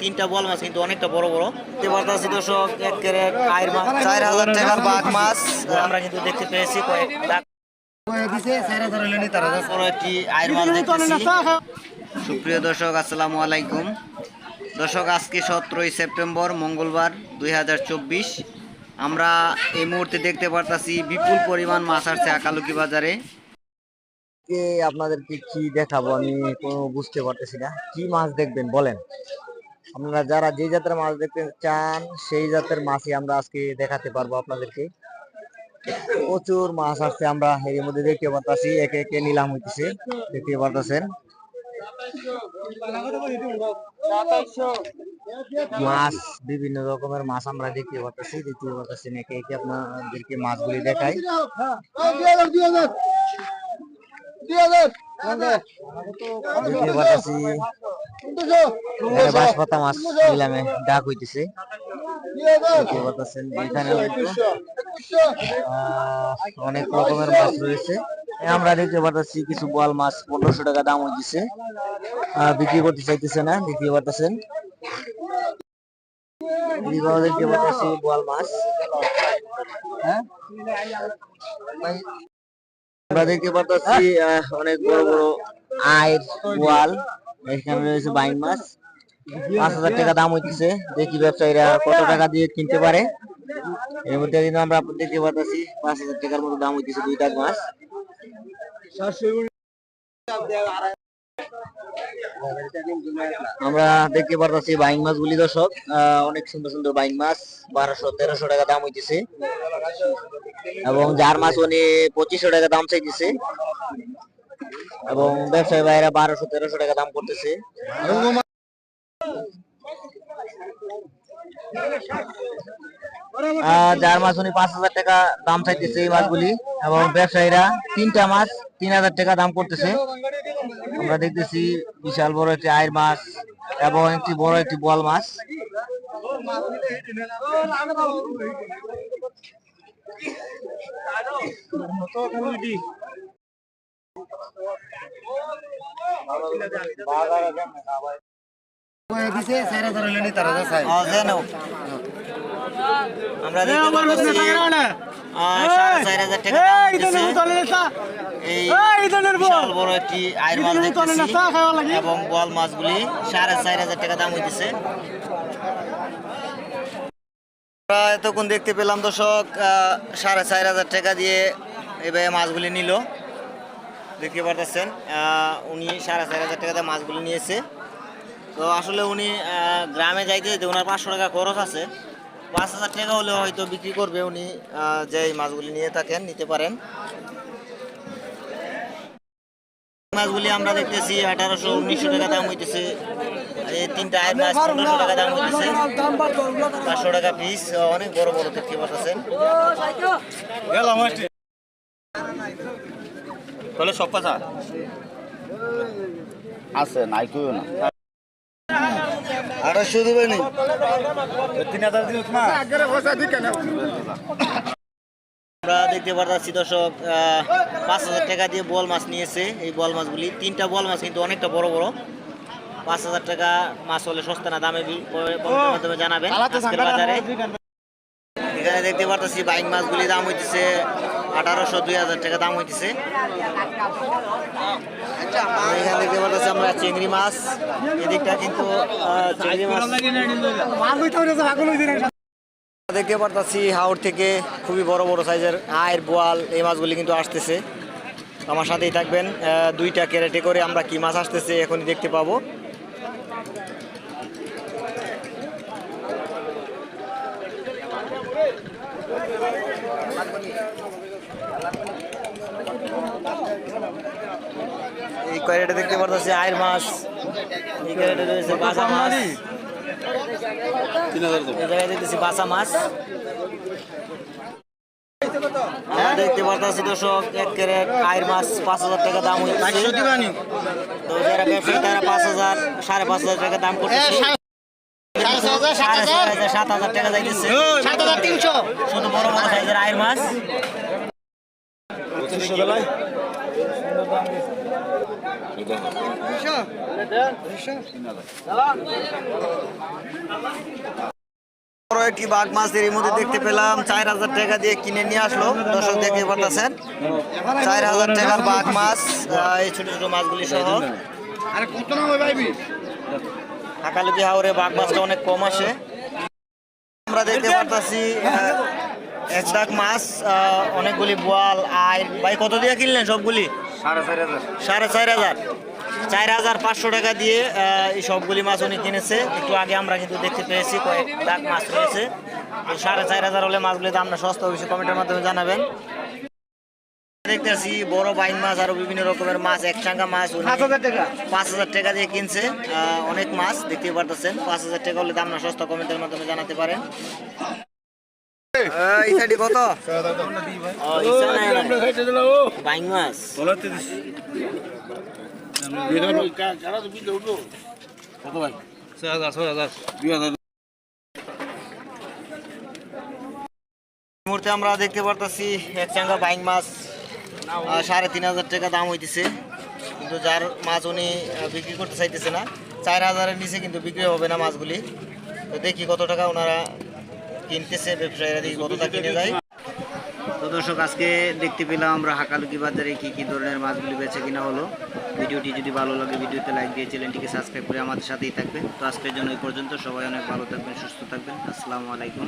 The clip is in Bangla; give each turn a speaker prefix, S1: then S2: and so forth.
S1: তিনটা বল মাছ অনেকটা বড় বড়। দেখতে দেখতে পেয়েছি সুপ্রিয় দর্শক, আসসালামু আলাইকুম। দর্শক, আজকে সতেরোই সেপ্টেম্বর, মঙ্গলবার দুই হাজার চব্বিশ। আমরা এই মুহূর্তে দেখতে পারতাছি বিপুল পরিমাণ মাছ আসছে আকালুকি বাজারে।
S2: আজকে আপনাদেরকে কি দেখাবো আমি কোনো বুঝতে পারতেছি না। কি মাছ দেখবেন বলেন? আপনারা যারা যে জাতের মাছ দেখতে চান, সেই জাতের মাছই আমরা আজকে দেখাতে পারব আপনাদেরকে। প্রচুর মাছ আসছে আমরা এর মধ্যে দেখতে পারতাছি, একে একে নিলাম হইতেছে, দেখতে পারতেছেন। মাছ, বিভিন্ন রকমের মাছ আমরা দেখতে পারতেছি, দেখতে পারতেছেন একে একে আপনাদেরকে মাছগুলি দেখাই। দেখতে এখানে মাছ নিলামে ডাক হইতেছে। দেখতে পারতেছেন এখানে আহ, অনেক রকমের মাছ রয়েছে। আমরা দেখতে পারতেছি কিছু বোয়াল মাছ পনেরোশো টাকা দাম হইতেছে। বিক্রি করতে চাইতেছে না দেখতে এদিকেও দেখতে পারতেছি বোয়াল মাছ। হ্যাঁ? আমরা দেখতে পাচ্ছি অনেক বড় বড় আয়ের বোয়াল এখানে রয়েছে বাইন মাছ। পাঁচ হাজার টাকা দাম হইতেছে। দেখি ব্যবসায়ীরা কত টাকা দিয়ে কিনতে পারে। এর মধ্যে কিন্তু আমরা দেখতে পাচ্ছি পাঁচ হাজার টাকার মতো দাম হইতেছে দুইটা মাছ। আমরা দেখতে পারতেছি বাইং মাছ গুলি দর্শক অনেক সুন্দর সুন্দর বাইং মাছ। বারোশো, তেরোশো টাকা দাম হইতেছে। এবং যার মাছ উনি পঁচিশশো টাকা দাম চাইতেছে। এবং ব্যবসায়ী ভাইরা বারোশো, তেরোশো টাকা দাম করতেছে। যার মাছ উনি পাঁচ হাজার টাকা দাম চাইতেছে এই মাছগুলি। এবং ব্যবসায়ীরা তিনটা মাছ তিন হাজার টাকা দাম করতেছে। আমরা দেখতেছি বিশাল বড় একটি আয়ের মাছ এবং একটি বড় একটি বোয়াল মাছ।
S1: আমরা চার হাজার টাকা বড় একটি আয়ের মাছ দেখতেছি এবং বল মাছগুলি সাড়ে চার হাজার টাকা দাম হইতেছে। আমরা এতক্ষণ দেখতে পেলাম দর্শক আহ, সাড়ে চার হাজার টাকা দিয়ে এভাবে মাছগুলি নিল। দেখতে পারতেছেন উনি সাড়ে চার হাজার টাকা দিয়ে মাছগুলি নিয়েছে। তো আসলে উনি আহ, গ্রামে যাইতে যেতে ওনার পাঁচশো টাকা খরচ আছে। পাঁচ হাজার টাকা হলে হয়তো বিক্রি করবে উনি আহ, যে এই মাছগুলি নিয়ে থাকেন নিতে পারেন। মাছগুলি আমরা দেখতেছি আঠারোশো উনিশশো টাকা দাম হইতেছে। এই তিনটা আয়ের মাছ পনেরোশো টাকা দাম হইতেছে। পাঁচশো টাকা পিস অনেক বড় বড় দেখতে পাচ্ছেন।
S3: তাহলে সব কথা আছে নাই কেউ না।
S1: আঠারোশো দেবে নি
S3: তিন হাজার দিন না?
S1: আমরা দেখতে পাচ্ছি দর্শক পাঁচ হাজার টাকা দিয়ে বল মাছ নিয়েছে এই বল মাছগুলি। তিনটা বল মাছ কিন্তু অনেকটা বড় বড়। পাঁচ হাজার টাকা মাছ হলে সস্তা না দামে মাধ্যমে জানাবেন বাজারে। এখানে দেখতে পারতেছি বাইক মাছগুলি দাম হইতেছে আঠারোশো দুই হাজার টাকা দাম হইতেছে। এখানে দেখতে পারতেছি আমরা চিংড়ি মাছ। এদিকটা কিন্তু চিংড়ি মাছ দেখতে পারতাছি হাওড় থেকে খুবই বড় বড় সাইজের আয়ের বোয়াল এই মাছগুলি কিন্তু আসতেছে। আমার সাথেই থাকবেন দুইটা ক্যারেটে করে আমরা কি মাছ আসতেছে এখনই দেখতে পাবো। এই ক্যারেটে দেখতে পারতাছি আয়ের মাছ এই ক্যারেটে রয়েছে বাসা মাছ। এই জায়গায় দেখতেছি বাসা মাছ দেখতে পারতাছি দর্শক এক ক্যারেট আয়ের মাছ পাঁচ হাজার টাকা দাম হচ্ছে তো যারা ব্যবসায়ী তারা পাঁচ হাজার সাড়ে পাঁচ হাজার টাকা দাম করতেছে সাত হাজার টাকা যাইতেছে শুধু বড় বড় সাইজের আয়ের মাছ বড় একটি বাঘ মাছ এর মধ্যে দেখতে পেলাম। চার হাজার টাকা দিয়ে কিনে নিয়ে আসলো। দর্শক দেখতে পারতেছেন। চার হাজার টাকার বাঘ মাছ এই ছোট ছোট মাছগুলি সহ।
S3: আরে কত নাম ভাই?
S1: হাকালুকি হাওরে বাঘ মাছটা অনেক কম আসে। আমরা দেখতে পারতাছি এক দাগ মাছ অনেকগুলি বোয়াল আই ভাই কত দিয়ে কিনলেন সবগুলি?
S3: সাড়ে চার হাজার।
S1: চার হাজার। পাঁচশো টাকা দিয়ে আহ, এই সবগুলি মাছ উনি কিনেছে। একটু আগে আমরা কিন্তু দেখতে পেয়েছি কয়েক দাগ মাছ রয়েছে। তো সাড়ে চার হাজার হলে মাছগুলির দাম না সস্তা অবশ্যই কমেন্টের মাধ্যমে জানাবেন। দেখতেছি বড় বাইন মাছ আরও বিভিন্ন রকমের মাছ একসাঙ্গা মাছ পাঁচ হাজার টাকা। দিয়ে কিনছে। আহ, অনেক মাছ দেখতে পারতেছেন। পাঁচ হাজার টাকা হলে দাম না সস্তা কমেন্টের মাধ্যমে জানাতে পারেন। কত? মুহূর্তে আমরা দেখতে পারতেছি এক চাঙ্গা বাইং মাছ সাড়ে তিন হাজার টাকা দাম হইতেছে। কিন্তু যার মাছ উনি বিক্রি করতে চাইতেছে না চার হাজারের নিচে কিন্তু বিক্রি হবে না মাছগুলি। তো দেখি কত টাকা ওনারা কিনতেছে, ব্যবসায়ীরা দেখি কতটা কিনে যায়। তো দর্শক, আজকে দেখতে পেলাম আমরা হাকালুকি বাজারে কি কি ধরনের মাছগুলি বেছে কিনা হলো। ভিডিওটি যদি ভালো লাগে, ভিডিওতে লাইক দিয়ে চ্যানেলটিকে সাবস্ক্রাইব করে আমাদের সাথেই থাকবেন। তো আজকের জন্য এই পর্যন্ত। সবাই অনেক ভালো থাকবেন, সুস্থ থাকবেন। আসসালামু আলাইকুম।